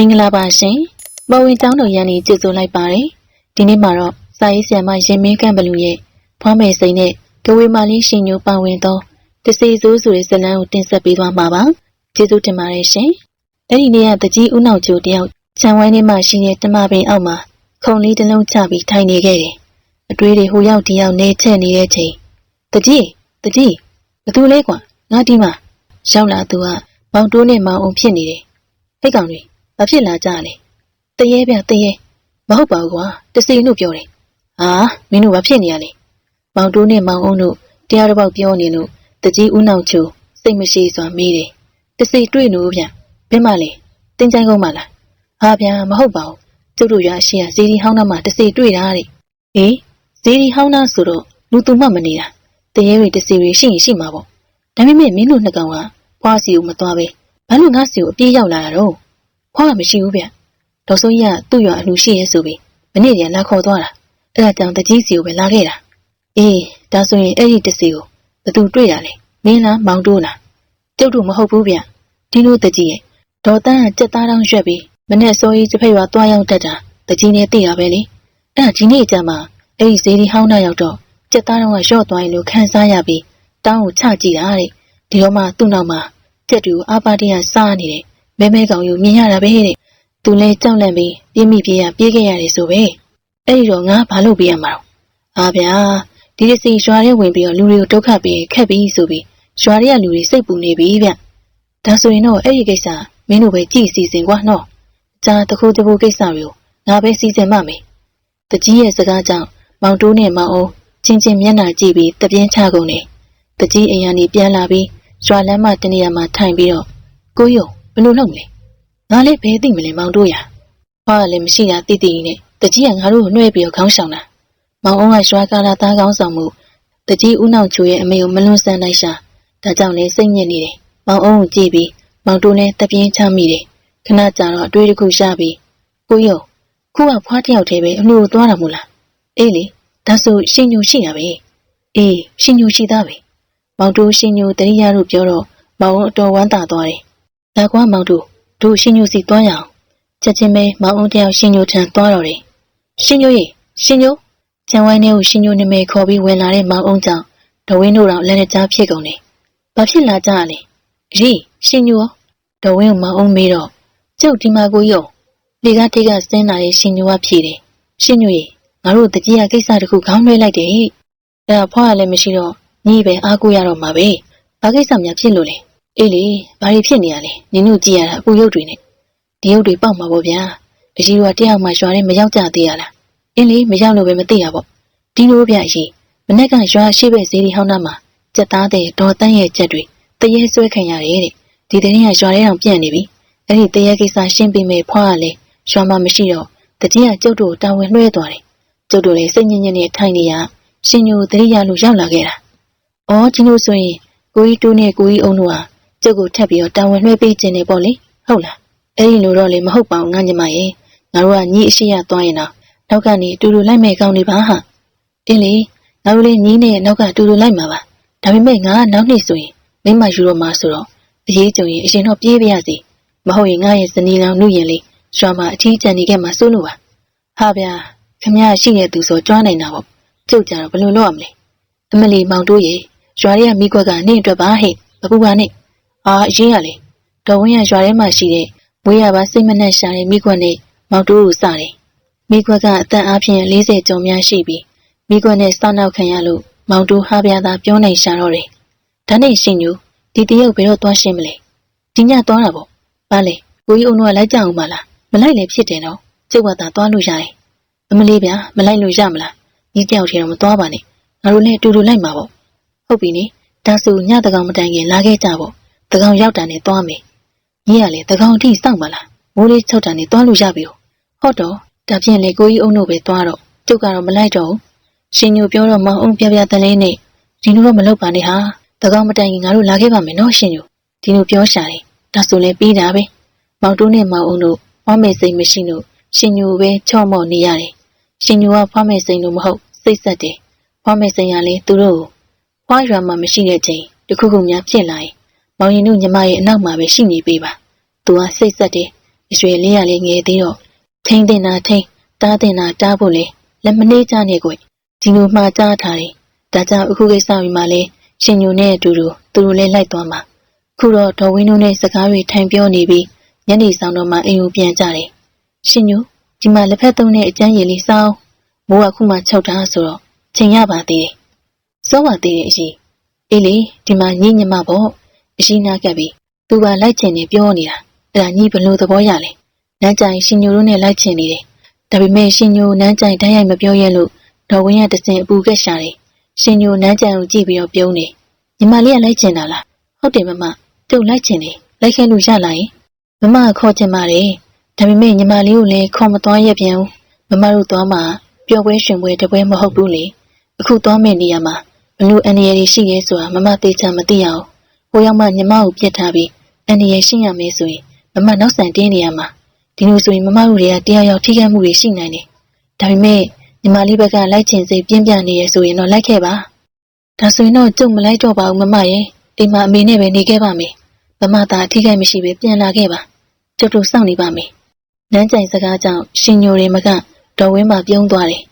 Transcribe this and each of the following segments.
မင်္ဂလာပါရှင်။ပေါ်ဝင်ကျောင်းတော်ရန်နေကြိုဆိုလိုက်ပါတယ်။ဒီနေ့မှာတော့စာရေးဆရာမရင်မင်းကန့်ဘလူရဲ့ဖွားမယ်စိန်နဲ့ကဝေမာလေးရှင်ညိုပါဝင်သောတစေစိုးဆိုတဲ့ဇာတ်လမ်းကိုတင်ဆက်ပေးသွားမှာပါ။ကျေးဇူးတင်ပါတယ်ရှင်။အဲ့ဒီနေ့ကတကြီးဦးနောက်ကျိုတယောက်ခြံဝိုင်းထဲမှာရှိတဲ့တမပင်အောက်မှာခုံလေးတစ်လုံးချပြီးထိုင်နေခဲ့တယ်။အတွေးတွေဟိုရောက်ဒီရောက်နေချက်နေတဲ့ချိန်တကြီးတကြီးဘသူလဲကွာငါဒီမှာရောက်လာသူကမောင်တိုးနဲ့မောင်အောင်ဖြစ်နေတယ်။ဟဲ့ကောင်တွေ ဘာဖြစ်လာကြလဲတရေပြတရေမဟုတ်ပါဘူးကွာတစီလို့ပြောတယ်ဟာမင်းတို့ဘာဖြစ်နေရလဲမောင်တိုးနဲ့မောင်အောင်တို့တရားတစ်ပေါက်ပြောနေလို့တကြီးဦးနောက်ချိုစိတ်မရှိစွာမေးတယ်တစီတွေ့လို့ဗျဘယ်မှလဲတင်းချိုင်းကုန်းမှလားဟာဗျာမဟုတ်ပါဘူးကျုပ်တို့ရွာရှိရဇီဒီဟောင်းသားမှာတစီတွေ့တာတဲ့ဟေးဇီဒီဟောင်းသားဆိုတော့လူသူမှမနေတာတရေတွေတစီတွေရှိရင်ရှိမှာပေါ့ဒါပေမဲ့မင်းတို့နှစ်ကောင်ကဖွားစီကိုမသွားပဲဘာလို့ငါစီကိုအပြေးရောက်လာတာတော့ ဖွားကမရှိဘူးဗျဒေါ်စိုးကြီးကသူ့ရွာအလူရှိရဲဆိုပြီးမနေ့ကလာခေါ်သွားတာအဲ့ဒါကြောင့်တကြီးစီကိုပဲလာခဲ့တာအေးဒါဆိုရင်အဲ့ဒီတစီကိုဘသူတွေ့ရလဲမင်းလားမောင်တိုးလားကျုပ်တို့မဟုတ်ဘူးဗျဒီလိုတကြီးရဲ့ဒေါ်တန်းကကြက်သားတောင်းရွက်ပြီးမနေ့စောကြီးတစ်ဖက်ရွာသွားရောက်တတ်တာတကြီးနဲ့သိရပဲလေအဲ့ဒါဒီနေ့ကျမှအဲ့ဒီဇေဒီဟောင်းသားရောက်တော့ကြက်သားတောင်းကရော့သွားရင်လို့ခံစားရပြီးတောင်းကိုချကြည့်တာတဲ့ဒီတော့မှသူ့နောက်မှာကြက်တူအာပါတရစားနေတယ် မဲမဲကောင်ယူမြင်ရတာပဲတဲ့သူလဲကြောက်လန့်ပြီးပြင်းမိပြေးရပြေးခဲ့ရတယ်ဆိုပဲအဲ့ဒီတော့ငါဘာလုပ်ပြရမှာတော့အာဗျာဒီတစ်စီရွာထဲဝင်ပြီးတော့လူတွေကိုဒုက္ခပေးခက်ပြီးဆိုပြီးရွာထဲကလူတွေစိတ်ပူနေပြီဗျဒါဆိုရင်တော့အဲ့ဒီကိစ္စမင်းတို့ပဲကြည့်စီစဉ်ကွာနော်ကြာတခုတခုကိစ္စတွေကိုငါပဲစီစဉ်မှမယ်တကြီးရဲ့စကားကြောင့်မောင်တိုးနဲ့မောင်အောင်ချင်းချင်းမျက်နှာကြည့်ပြီးတပြင်းချကုန်တယ်တကြီးအိမ်ကနေပြန်လာပြီးရွာလမ်းမတနေရာမှာထိုင်ပြီးတော့ကိုယုံ ဘယ်လိုလုပ်မလဲငါလည်းဘယ်သိမလဲမောင်တို့ရဟောလည်းမရှိတာတိတိနဲ့တကြီးကငါတို့ကိုနှွဲပြီးတော့ခေါင်းဆောင်တာမောင်အောင်ကရွာကာလာသားကောင်းဆောင်မှုတကြီးဦးနောက်ချိုရဲ့အမေကိုမလွန်ဆန်းလိုက်ရှာဒါကြောင့်လည်းစိတ်ညစ်နေတယ်မောင်အောင်ကိုကြည့်ပြီးမောင်တို့နဲ့တပြင်းချမိတယ်ခဏကြာတော့အတွေးတစ်ခုရှာပြီးကိုယုံခုကဖွားတစ်ယောက်တည်းပဲအလှူကိုသွားတာမို့လားအေးလေဒါဆိုရှင်ညိုရှိတာပဲအေးရှင်ညိုရှိသားပဲမောင်တို့ရှင်ညိုတရိယာတို့ပြောတော့မောင်အတော်ဝမ်းသာသွားတယ် ဒါကွာမောင်တို့တို့ရှင်ညိုစီသွားရအောင်ချက်ချင်းပဲမောင်အောင်တယောက်ရှင်ညိုထံသွားတော့တယ်ရှင်ညိုရေရှင်ညိုကျန်ဝိုင်းထဲကိုရှင်ညိုနာမည်ခေါ်ပြီးဝင်လာတဲ့မောင်အောင်ကြောင့်ဒဝင်းတို့တော့လက်နဲ့ကြားဖြစ်ကုန်တယ်ဘာဖြစ်လာကြလဲရီရှင်ညိုဒဝင်းကိုမောင်အောင်မေးတော့ကျုပ်ဒီမှာကိုယုံလေကားတိတ်ကဆင်းလာတဲ့ရှင်ညိုကဖြေတယ်ရှင်ညိုရေငါတို့တကြီးရကိစ္စတခုခေါင်းလွှဲလိုက်တယ်အဲ့ဒါဖွားရလည်းမရှိတော့ညီပဲအားကိုးရတော့မှာပဲဘာကိစ္စများဖြစ်လို့လဲ အေးလေဘာတွေဖြစ်နေရလဲနင်တို့ကြည့်ရတာအပူရုပ်တွေနဲ့ဒီရုပ်တွေပေါက်မှာပေါ့ဗျာတကြီးကတယောက်မှရွာထဲမရောက်ကြသေးရလားအင်းလေမရောက်လို့ပဲမသိရပေါ့ဒီလိုဗျအကြီးမနေ့ကရွာရှိပဲဈေးဒီဟောင်းသားမှာကြက်သားတဲ့ဒေါ်တန်းရဲ့ကြက်တွေတရေဆွဲခံရတယ်တဲ့ဒီတဲ့ရင်ကရွာထဲအောင်ပြန့်နေပြီအဲ့ဒီတရေကိစ္စရှင်းပေးမယ်ဖွားရလဲရွာမှာမရှိတော့တကြီးကကျုပ်တို့တာဝန်လွှဲသွားတယ်ကျုပ်တို့လည်းစိတ်ညစ်ညစ်နဲ့ထိုင်နေရရှင်ညိုတရိယာလို့ရောက်လာခဲ့တာ။အော်ဒီလိုဆိုရင်ကိုကြီးတိုးနဲ့ကိုကြီးအုံတို့ဟာ ကျုပ်ကိုထပ်ပြီးတော့တာဝန်လွှဲပေးခြင်းနေပေါ့လေဟုတ်လားအဲ့ဒီလိုတော့လေမဟုတ်ပါဘူးငါညီမရဲ့ငါတို့ကညီအရှိရသွားရင်တော့နောက်ကနေတူတူလိုက်မဲ့ကောင်းနေပါဟာအင်းလေငါတို့လေညီနဲ့နောက်ကတူတူလိုက်မှာပါဒါပေမဲ့ငါကနောက်နေ့ဆိုရင်မိမယူတော့မှာဆိုတော့အရေးကြုံရင်အရင်တော့ပြေးပြရစီမဟုတ်ရင်ငါရဲ့ဇနီးလောင်နှုတ်ရင်လေရွာမှာအထီးကျန်နေခဲ့မှာစိုးလို့ပါဟာဗျာခမရရှိတဲ့သူဆိုကြွားနိုင်တာပေါ့ကျုပ်ကြတော့ဘယ်လိုလုပ်ရမလဲအမလီမောင်တို့ရဲ့ရွာထဲကမိကွက်ကနင့်အတွက်ပါဟဲ့ဘပူပါနဲ့ အာအရင်ကလေဒေါ်ဝင်းရရွာထဲမှာရှိတဲ့မွေးရပါစိတ်မနှက်ရှာတဲ့မိကွက်နဲ့မောင်တို့ကိုစတယ်မိကွက်ကအတန်အားဖြင့်40ကျော်များရှိပြီးမိကွက်နဲ့စောင့်နောက်ခံရလို့မောင်တို့ဟာပြားသာပြောနိုင်ရှာတော့တယ်ဒါနဲ့ရှင်ညူဒီတရုပ်ဘယ်တော့သွားရှင်းမလဲဒီညသွားတာပေါ့ဘာလဲကိုကြီးအုံတို့ကလိုက်ကြအောင်မလားမလိုက်လည်းဖြစ်တယ်နော်ကျုပ်ကသာသွားလို့ရတယ်အမလေးဗျာမလိုက်လို့ရမလားဒီတယောက်ထဲတော့မသွားပါနဲ့ငါတို့လည်းအတူတူလိုက်မှာပေါ့ဟုတ်ပြီနိဒါဆိုညတကောင်မတိုင်ခင်လာခဲ့ကြပေါ့ တကောင်ရောက်တာနဲ့သွားမယ်ကြီးကလည်းတကောင်အထိစောင့်ပါလားမိုးလေးချုပ်တာနဲ့သွားလို့ရပြီဟုတ်တော့ဒါဖြင့်လေကိုကြီးအုံတို့ပဲသွားတော့ကျုပ်ကတော့မလိုက်တော့ဘူးရှင်ညိုပြောတော့မောင်အုံပြပြတလေးနဲ့ဒီလိုတော့မလုပ်ပါနဲ့ဟာတကောင်မတိုင်ခင်ငါတို့လာခဲ့ပါမယ်နော်ရှင်ညိုဒီလိုပြောရှာတယ်ဒါဆိုလည်းပြီးတာပဲမောင်တိုးနဲ့မောင်အုံတို့ဝမ်းမေစိတ်မရှိလို့ရှင်ညိုပဲချော့မော့နေရတယ်ရှင်ညိုကဖွားမေစိတ်လို့မဟုတ်စိတ်ဆက်တယ်ဖွားမေစိတ်ရလေသူတို့ကိုဖွားရွာမှာမရှိတဲ့ချိန်တခုခုများဖြစ်လာရင် မောင်ရင်တို့ညီမရဲ့အနောက်မှာပဲရှိနေပေးပါသူကစိတ်ဆက်တယ်အရွယ်လေးရလေးငယ်သေးတော့ထိမ့်တင်တာထိမ့်တားတင်တာတားဖို့လေလက်မနှေးကြနဲ့ကွဒီလိုမှားကြားထားတယ်ဒါကြောင့်အခုကိစ္စပြီးမှလဲရှင်ညိုနဲ့အတူတူသူတို့လည်းလိုက်သွားမှာခုတော့ဒေါ်ဝင်းတို့နဲ့စကားတွေထိုင်ပြောနေပြီးညနေဆောင်တော့မှအိမ်ကိုပြန်ကြတယ်ရှင်ညိုဒီမှာလက်ဖက်သုံးတဲ့အကျန်းရည်လေးစောင်းမိုးကခုမှ၆ထားဆိုတော့ချိန်ရပါသေးတယ်စောပါသေးတယ်အရှိအေးလေဒီမှာညီညမပေါ့ အရှိနာကပ်ပြီးသူကလိုက်ချင်နေပြောနေတာအဲ့ဒါညီဘလို့သဘောရလဲနန်းကြိုင်ရှင်ညိုတို့နဲ့လိုက်ချင်နေတယ်ဒါပေမဲ့ရှင်ညိုနန်းကြိုင်တိုင်းရိုက်မပြောရလို့ဒေါ်ဝင်းရတစင်အပူကက်ရှာတယ်ရှင်ညိုနန်းကြိုင်ကိုကြည့်ပြီးတော့ပြုံးနေညီမလေးကလိုက်ချင်တာလားဟုတ်တယ်မမကျုပ်လိုက်ချင်တယ်လိုက်ခဲ့လို့ရလာရင်မမကခေါ်ချင်ပါတယ်ဒါပေမဲ့ညီမလေးကိုလည်းခေါ်မသွားရပြန်ဘူးမမတို့သွားမှာပျော်ပွဲရှင်ပွဲတပွဲမဟုတ်ဘူးလေအခုသွားမယ့်နေရာမှာဘလို့အန်ရည်ရှိရဲဆိုတာမမသေးချာမသိအောင် ဟိုရောက်မှညီမကိုပြစ်ထားပြီးအန်ရည်ရှင်းရမယ်ဆိုရင်မမနောက်ဆန်တင်းနေရမှာဒီလိုဆိုရင်မမတို့တွေကတရားရောက်ထိခိုက်မှုတွေရှိနိုင်တယ်ဒါပေမဲ့ညီမလေးဘက်ကလိုက်ချင်စိတ်ပြင်းပြနေရဆိုရင်တော့လိုက်ခဲ့ပါဒါဆိုရင်တော့ကြုံမလိုက်တော့ပါဘူးမမရဲ့ဒီမှာအမေနဲ့ပဲနေခဲ့ပါမယ်မမသာအထိခိုက်မရှိပဲပြန်လာခဲ့ပါကျုပ်တို့စောင့်နေပါမယ်နန်းကြိုင်စကားကြောင့်ရှင်ညိုတွေမကတော်ဝင်းမှာပြုံးသွားတယ်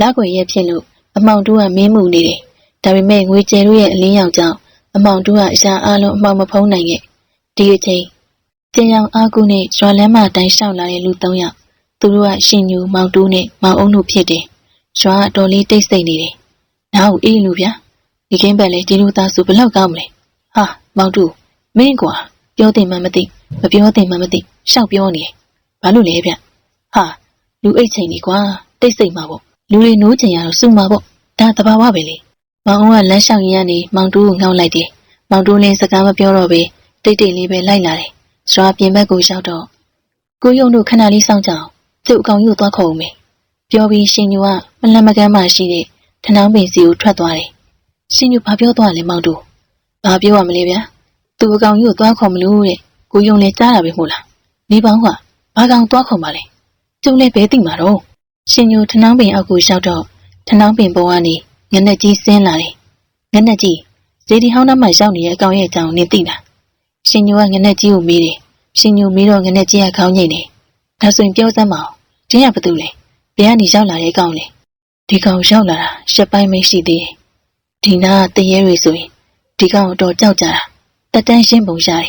လက်ွယ်ရဲ့ဖြစ်လို့အမောင်တူကမင်းမှုနေတယ်ဒါပေမဲ့ငွေကျဲတို့ရဲ့အလင်းရောင်ကြောင့် အမောင်တူကအရာအလုံးအမောင်မဖုံးနိုင်ခဲ့ဒီအချိန်ကျင်းရောင်အားကူနဲ့ရွာလမ်းမတိုင်းရှောက်လာတဲ့လူ၃ယောက်သူတို့ကရှင်ညိုမောင်တူနဲ့မောင်အုံးတို့ဖြစ်တယ်ရွာအတော်လေးတိတ်ဆိတ်နေတယ်နောက်အေးလူဗျာဒီကင်းဘက်လေဒီလူသားစုဘလောက်ကောင်းမလဲဟာမောင်တူမင်းကွာပြောတယ်မှမသိမပြောတယ်မှမသိရှောက်ပြောနေတယ်ဘာလို့လဲဗျဟာလူအိတ်ချိန်ကြီးကွာတိတ်ဆိတ်မှာပေါ့လူတွေနိုးချင်ရတော့စုမှာပေါ့ဒါတဘာဝပဲလေ မောင်အောင်ကလမ်းလျှောက်ရင်းကနေမောင်တူးကိုငေါလိုက်တယ်မောင်တူးလည်းစကားမပြောတော့ပဲတိတ်တိတ်လေးပဲလိုက်လာတယ်ရွာပြင်ဘက်ကိုရောက်တော့ကိုယုံတို့ခဏလေးစောင့်ကြအောင်ကျုပ်အကောင်ယူသွားခေါ်ဦးမယ်ပြောပြီးရှင်ညူကမလန့်မကမ်းမှရှိတဲ့ထနောင်းပင်စီကိုထွက်သွားတယ်ရှင်ညူဘာပြောသွားလဲမောင်တူဘာပြောရမလဲဗျာသူအကောင်ယူသွားခေါ်မလို့တဲ့ကိုယုံလည်းကြားတာပဲမို့လားနေပေါင်းကဘာကောင်သွားခေါ်ပါလဲကျုပ်လည်းဘဲသိမှာတော့ရှင်ညူထနောင်းပင်အောက်ကိုရောက်တော့ထနောင်းပင်ပေါ်ကနေ ငနက်ကြီးဆင်းလာတယ်ငနက်ကြီးဇေဒီဟောင်းသားမှရောက်နေတဲ့အကောင်ရဲ့အကြောင်းနင်သိလားရှင်ညူကငနက်ကြီးကိုမေးတယ်ရှင်ညူမေးတော့ငနက်ကြီးကခေါင်းငိမ့်တယ်ဒါဆိုရင်ပြောစမ်းမအောင်တင်းရဘာတူလဲဘယ်ကနေရောက်လာတဲ့အကောင်လဲဒီကောင်ရောက်လာတာရှက်ပိုင်းမရှိသေးတယ်ဒီနာကတရေတွေဆိုရင်ဒီကောင်တော့ကြောက်ကြတာတက်တန်းရှင်းပုံရတယ်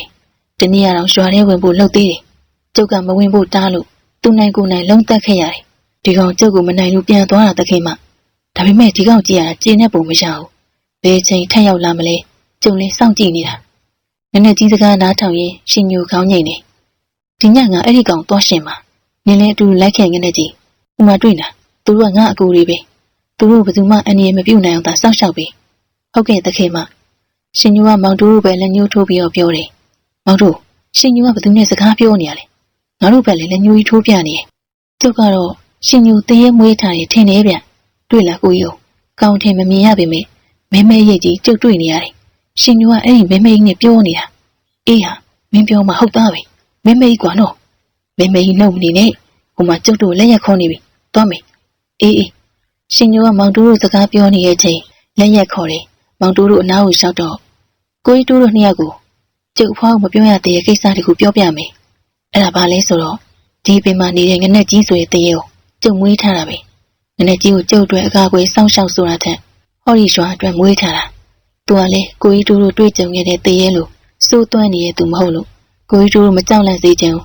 တနည်းအားတော့ရွာထဲဝင်ဖို့လှုပ်သေးတယ်ကျုပ်ကမဝင်ဖို့တားလို့သူနိုင်ကိုနိုင်လုံးတက်ခဲ့ရတယ်ဒီကောင်ကျုပ်ကိုမနိုင်လို့ပြန်သွားတာတခင်မ ဒါပေမဲ့ဒီကောင်ကြည့်ရတာကျင်းတဲ့ပုံမရဘူးဘယ်ချိန်ထက်ရောက်လာမလဲကျုံလေးစောင့်ကြည့်နေတာနည်းနည်းကြီးစကားနားထောင်ရင်ရှင်ညိုခေါင်းငိမ့်နေဒီညငါအဲ့ဒီကောင်သွားရှင်ပါနင်းလည်းအတူလိုက်ခဲ့ငနဲ့ကြီးဥမာတွေ့လားသူတို့ကငါအကူတွေပဲသူတို့ဘယ်သူမှအန္တရာယ်မပြုတ်နိုင်အောင်သာစောင့်ရှောက်ပေးဟုတ်ကဲ့တခေမရှင်ညိုကမောင်တူတို့ပဲလက်ညှိုးထိုးပြီးတော့ပြောတယ်မောင်တို့ရှင်ညိုကဘယ်သူနဲ့စကားပြောနေရလဲငါတို့ပဲလေလက်ညှိုးကြီးထိုးပြနေတယ်ကျုပ်ကတော့ရှင်ညိုတရေမွေးထားတယ်ထင်တယ်ဗျ တွေ့လားကိုယုံကောင်းထင်မမြင်ရပေမဲ့မဲမဲရိတ်ကြီးကျုပ်တွေ့နေရတယ်ရှင်ညိုကအဲ့ဒီမဲမဲကြီးနဲ့ပြောနေတာအေးဟာမင်းပြောမှဟုတ်သားပဲမဲမဲကြီးကွာနော်မဲမဲကြီးနှုတ်မနေနဲ့ဟိုမှာကျုပ်တို့လက်ရက်ခေါနေပြီသွားမယ်အေးအေးရှင်ညိုကမောင်တူးတို့စကားပြောနေတဲ့အချိန်လက်ရက်ခေါ်တယ်မောင်တူးတို့အနားကိုရှောက်တော့ကိုကြီးတူးတို့နှစ်ယောက်ကိုကျုပ်ဖွားကိုမပြောရသေးတဲ့ကိစ္စတခုပြောပြမယ်အဲ့ဒါဘာလဲဆိုတော့ဒီပင်မှာနေတဲ့ငနဲ့ကြီးဆိုတဲ့တရေကိုကျုပ်မွေးထားတာပဲ ငနဲ့ကြီးကိုကျုပ်အတွက်အကာအကွယ်စောင့်ရှောက်ဆိုတာထက်ဟော်ရီရွာအတွက်မွေးထားတာသူကလည်းကိုကြီးတူးတို့တွေ့ကြုံခဲ့တဲ့တရေလို့စိုးသွမ်းနေတဲ့သူမဟုတ်လို့ကိုကြီးတူးတို့မကြောက်လန့်စေချင်ဘူး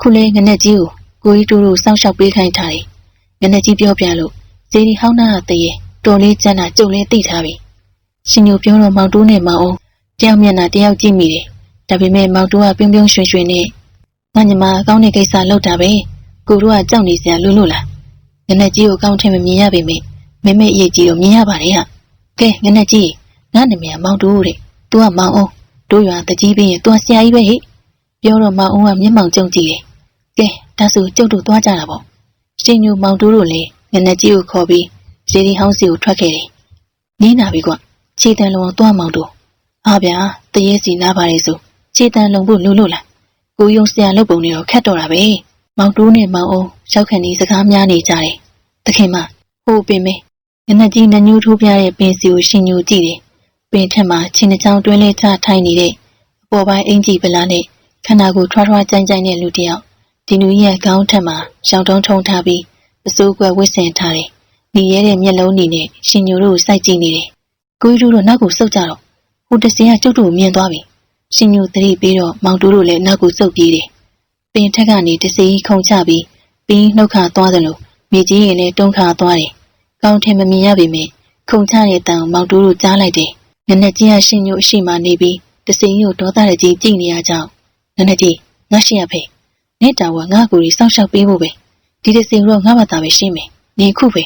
ခုလေငနဲ့ကြီးကိုကိုကြီးတူးတို့စောင့်ရှောက်ပေးခိုင်းထားတယ်ငနဲ့ကြီးပြောပြလို့ဇေဒီဟောင်းနာကတရေတော်လေးကျန်းတာကျုပ်လည်းသိထားပြီရှင်ညိုပြောတော့မောင်တိုးနဲ့မောင်အောင်တယောက်မျက်နှာတယောက်ကြည့်မိတယ်ဒါပေမဲ့မောင်တိုးကပြုံးပြုံးရွှင်ရွှင်နဲ့ငါညီမအကောင်းတဲ့ကိစ္စလုပ်တာပဲကိုတို့ကကြောက်နေစရာလို့လို့လား ငနဲ့ကြီးကိုအကောင်းထင်မမြင်ရပေမဲ့မမေအရေးကြီးတော့မြင်ရပါတယ်ဟာကဲငနဲ့ကြီးငါနာမည်ကမောင်တိုးတဲ့ तू ကမောင်အောင်တို့ရွာတကြီးပြီးရင် तू ဆရာကြီးပဲဟိပြောတော့မောင်အောင်ကမျက်မှောင်ကြုံကြည့်တယ်ကဲဒါဆိုကျုပ်တို့သွားကြတာပေါ့ရှင်ညိုမောင်တိုးတို့လည်းငနဲ့ကြီးကိုခေါ်ပြီးရေဒီဟောင်းစီကိုထွက်ခဲ့တယ်နင်းနာပြီကွခြေတန်လုံအောင်သွားမောင်တို့ဟာဗျာတရေစီနားပါလေဆိုခြေတန်လုံဖို့လို့လို့လားကိုယုံဆရာလုပ်ပုံတွေတော့ခက်တော့တာပဲမောင်တိုးနဲ့မောင်အောင်ရောက်ခဏီစကားများနေကြတယ် တခင်မဟိုပင်မေငနက်ကြီးနညူးထိုးပြတဲ့ပင်စီကိုရှင်ညူကြည့်တယ်ပင်ထက်မှာချင်းနှချောင်းတွင်းလေးချထိုင်နေတဲ့အပေါ်ပိုင်းအင်ကြီးပလားနဲ့ခန္ဓာကိုယ်ထွားထွားကြိုင်ကြိုင်တဲ့လူတစ်ယောက်ဒီနူရဲ့ခေါင်းထက်မှာရှောင်းတုံးထုံထားပြီးအစိုးကွက်ဝစ်ဆင်ထားတယ်။ညီရဲတဲ့မျက်လုံးနေနဲ့ရှင်ညိုတို့ကိုစိုက်ကြည့်နေတယ်။ကိုကြီးတို့တော့နောက်ကိုစုပ်ကြတော့ဟိုတစင်ကကျုပ်တို့ကိုမြင်သွားပြီ။ရှင်ညိုသတိပြီးတော့မောင်တူတို့လည်းနောက်ကိုစုပ်ပြေးတယ်။ပင်ထက်ကနေတစီခုန်ချပြီးပြီးနှုတ်ခါသွားသလို မြေကြီးရင်လည်းတုံးခါသွားတယ်။ကောင်းထင်မမြင်ရပေမဲ့ခုန်ချတဲ့တန်ကိုမောင်တူတို့ကြားလိုက်တယ်။နက်နက်ကြီးကရှင်ညိုအရှိမှနေပြီးတစီကိုဒေါသရကြီးကြည့်နေရကြောင်းနက်နက်ကြီးငါရှိရဖေးနေ့တာကငါ့ကိုယ်ကြီးစောင့်ရှောက်ပေးဖို့ပဲဒီတစီတော့ငါ့ဘာသာပဲရှင်းမယ်နေခုပဲ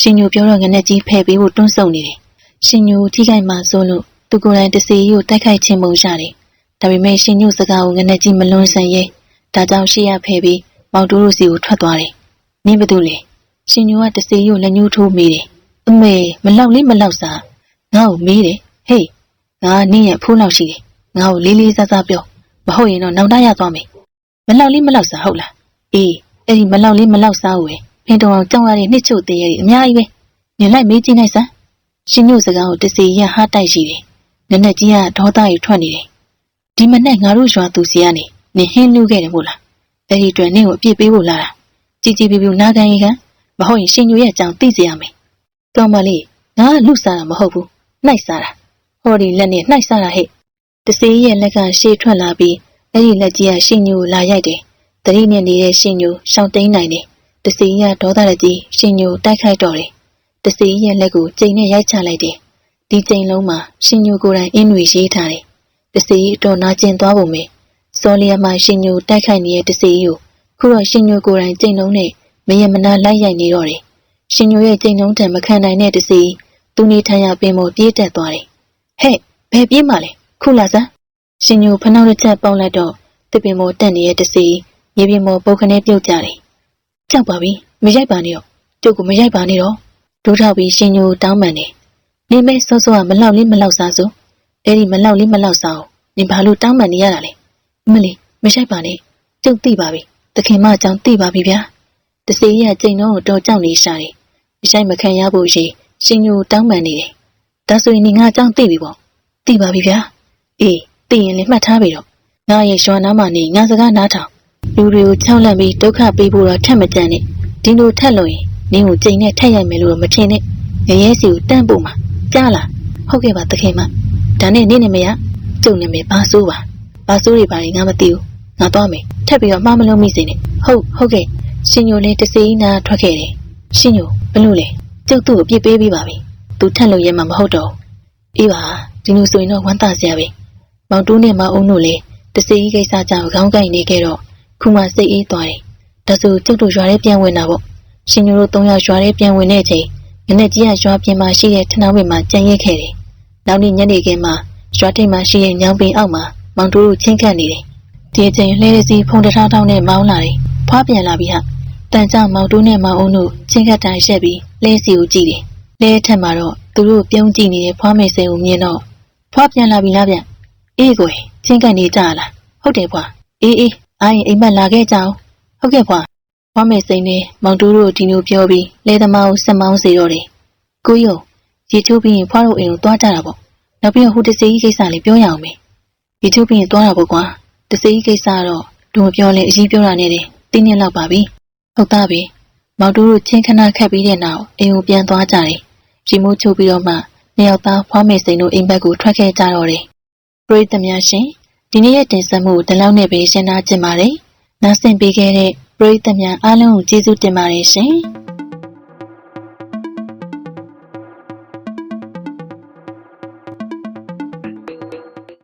ရှင်ညိုပြောတော့ငနဲ့ကြီးဖယ်ပေးဖို့တွန်းဆုံနေတယ်ရှင်ညိုထိခိုက်မှဆိုလို့သူကိုယ်တိုင်တစီကိုတိုက်ခိုက်ခြင်းပုံရတယ်ဒါပေမဲ့ရှင်ညိုစကားကိုငနဲ့ကြီးမလွန်ဆန်ရဲဒါကြောင့်ရှေ့ရဖယ်ပြီးမောင်တူးတို့စီကိုထွက်သွားတယ် နင်းဘာတူလဲရှင်ညိုကတစီကိုလက်ညှိုးထိုးမိတယ်အမေမလောက်လေးမလောက်စားငါ့ကိုမေးတယ်ဟေးငါနင်းရဲ့ဖိုးလောက်ရှိတယ်ငါ့ကိုလေးလေးစားစားပြောမဟုတ်ရင်တော့နောက်တရသွားမယ်မလောက်လေးမလောက်စားဟုတ်လားအေးအဲ့ဒီမလောက်လေးမလောက်စားဘူးပဲဖင်တုံအောင်ကြောက်ရတဲ့နှစ်ချုပ်သေးရည်အများကြီးပဲညလိုက်မေးကြည့်လိုက်စမ်းရှင်ညို့စကားကိုတစီရဟားတိုက်ရှိတယ်နက်နက်ကြီးကဒေါသကြီးထွက်နေတယ်ဒီမနဲ့ငါတို့ရွာသူစီကနေနင်ဟင်းလူခဲ့တယ်မို့လားအဲ့ဒီအတွက်နင့်ကိုအပြစ်ပေးဖို့လာတာ ကြည်ကြည်ပြူပြူနာခံရင်ကမဟုတ်ရင်ရှင်ညိုရဲ့အကြောင်းသိစေရမယ်ကောင်းမလေးငါကလူစားတာမဟုတ်ဘူးနှိုက်စားတာဟောဒီလက်နဲ့နှိုက်စားတာဟဲ့တစီရဲ့လက်ကရှေ့ထွက်လာပြီးအဲ့ဒီလက်ကြီးကရှင်ညိုကိုလာရိုက်တယ်တတိနဲ့နေတဲ့ရှင်ညိုရှောင်းတိန်နိုင်တယ်။တစီရဒေါသရကြီးရှင်ညိုတိုက်ခိုက်တော့တယ်။တစီရဲ့လက်ကိုကျိန်နဲ့ရိုက်ချလိုက်တယ်။ဒီကျိန်လုံးမှာရှင်ညိုကိုယ်တိုင်အင်းတွေရေးထားတယ်။တစီအတော်နာကျင်သွားပုံပဲ။စောလျာမှာရှင်ညိုတိုက်ခိုက်နေတဲ့တစီကို ခုတော့ရှင်ညိုကိုယ်တိုင်ကျိန်လုံးနဲ့မယမနာလိုက်ရိုက်နေတော့တယ်။ရှင်ညိုရဲ့ကျိန်လုံးတံမခံနိုင်တဲ့တစီသူနေထိုင်ရပင်ပေါ်ပြေးတက်သွားတယ်။ဟဲ့ဘယ်ပြေးမှလဲခုလာစမ်းရှင်ညိုဖနှောက်တစ်ချက်ပေါက်လိုက်တော့တပင်ပေါ်တက်နေတဲ့တစီမြေပြင်ပေါ်ပုတ်ခနဲပြုတ်ကြတယ်။ကြောက်ပါပြီမရိုက်ပါနဲ့တော့ကျုပ်ကမရိုက်ပါနဲ့တော့ဒိုးထောက်ပြီးရှင်ညိုတောင်းပန်တယ်။နေမဲစောစောကမလောက်လေးမလောက်စားစို့အဲ့ဒီမလောက်လေးမလောက်စားအောင်နင်ဘာလို့တောင်းပန်နေရတာလဲ။မလီမရိုက်ပါနဲ့ကျုပ်သိပါပြီ။ တခင်မအကြောင်းသိပါပြီဗျာ။တစီရကျိန်တော့တော့ကြောက်နေရှာတယ်။မရိုက်မခံရဖို့ရှိရှင်ညိုတောင်းပန်နေတယ်။ဒါဆိုရင်နင်ငါအကြောင်းသိပြီပေါ့။သိပါပြီဗျာ။အေးသိရင်လည်းမှတ်ထားပြီတော့။ငါရဲ့ရွှာနားမှာနေငါစကားနားထောင်လူတွေကိုချောက်လန့်ပြီးဒုက္ခပေးဖို့တော့ထက်မကြံနဲ့ဒီလိုထက်လို့ရင်နင်းကိုကြိမ်နဲ့ထက်ရိုက်မယ်လို့တော့မထင်နဲ့ငရဲစီကိုတန့်ဖို့မှာကြားလားဟုတ်ကဲ့ပါသခင်မဒါနဲ့နင်းနေမရကျုံနေမယ်ဘာဆိုးပါဘာဆိုးတွေပါရင်ငါမသိဘူး ငါသွားမယ်ထက်ပြီးတော့မှားမလုံးမိစေနဲ့ဟုတ်ဟုတ်ကဲ့ရှင်ညိုလေးတစေးနာထွက်ခဲ့တယ်ရှင်ညိုဘလို့လဲကျုပ်သူ့ကိုပြစ်ပေးပြီးပါပြီသူထက်လို့ရမှာမဟုတ်တော့အေးပါဒီလိုဆိုရင်တော့ဝမ်းသာစရာပဲမောင်တူးနဲ့မောင်အုံတို့လည်းတစေးကိစ္စကြောင့်ခေါင်းကိုက်နေခဲ့တော့ခုမှစိတ်အေးသွားတယ်။ဒါဆိုကျုပ်တို့ရွာထဲပြန်ဝင်တာပေါ့။ရှင်ညိုတို့သုံးယောက်ရွာထဲပြန်ဝင်တဲ့အချိန်ငနဲ့ကြီးကရွာပြင်မှာရှိတဲ့ထနောင်းပင်မှာကြံရိတ်ခဲ့တယ်။နောက်နေ့ညနေခင်းမှာရွာထိပ်မှာရှိတဲ့ညောင်ပင်အောက်မှာမောင်တူတို့ချင်းခတ်နေတယ်။ ဒီအချိန်လှဲရစီဖုန်တထောင်းထောင်းနဲ့မောင်းလာတယ်။ဖွားပြန်လာပြီဟာ။တန်ကြောင်မောင်တူနဲ့မောင်အုံတို့ချင်းခတ်တိုင်ရှက်ပြီးလဲစီကိုကြည့်တယ်။လဲထက်မှာတော့သူတို့ပြုံးကြည့်နေတဲ့ဖွားမေဆယ်ကိုမြင်တော့ဖွားပြန်လာပြီလားဗျ။အေးကိုချင်းခတ်နေကြလား။ဟုတ်တယ်ဖွား။အေးအေးအားရင်အိမ်မက်လာခဲ့ကြအောင်ဟုတ်ကဲ့ဖွာဖွားမယ်စိန်နဲ့မောင်တူးတို့ဒီလိုပြောပြီးလဲသမားကိုဆက်မောင်းစေတော့တယ်ကိုယုံရေချိုးပြီးရင်ဖွားတို့အိမ်ကိုသွားကြတာပေါ့နောက်ပြီးတော့ဟိုတစေကြီးကိစ္စလေးပြောရအောင်မေရေချိုးပြီးရင်သွားတာပေါ့ကွာ တစေကြီးကိစ္စကတော့လူမပြောလဲအကြီးပြောတာနဲ့တင်းနေလောက်ပါပြီဟုတ်သားပြီမောင်တူးတို့ချင်းခဏခက်ပြီးတဲ့နောက်အိမ်ကိုပြန်သွားကြတယ်ရီမိုးချိုးပြီးတော့မှနှစ်ယောက်သားဖွားမယ်စိန်တို့အိမ်ဘက်ကိုထွက်ခဲ့ကြတော့တယ်ပရိသတ်များရှင်ဒီနေ့ရဲ့တင်ဆက်မှုဒီလောက်နဲ့ပဲရှင်းသားကျင်ပါတယ်။နားဆင်ပေးခဲ့တဲ့ပရိသတ်များအားလုံးကိုကျေးဇူးတင်ပါတယ်ရှင်။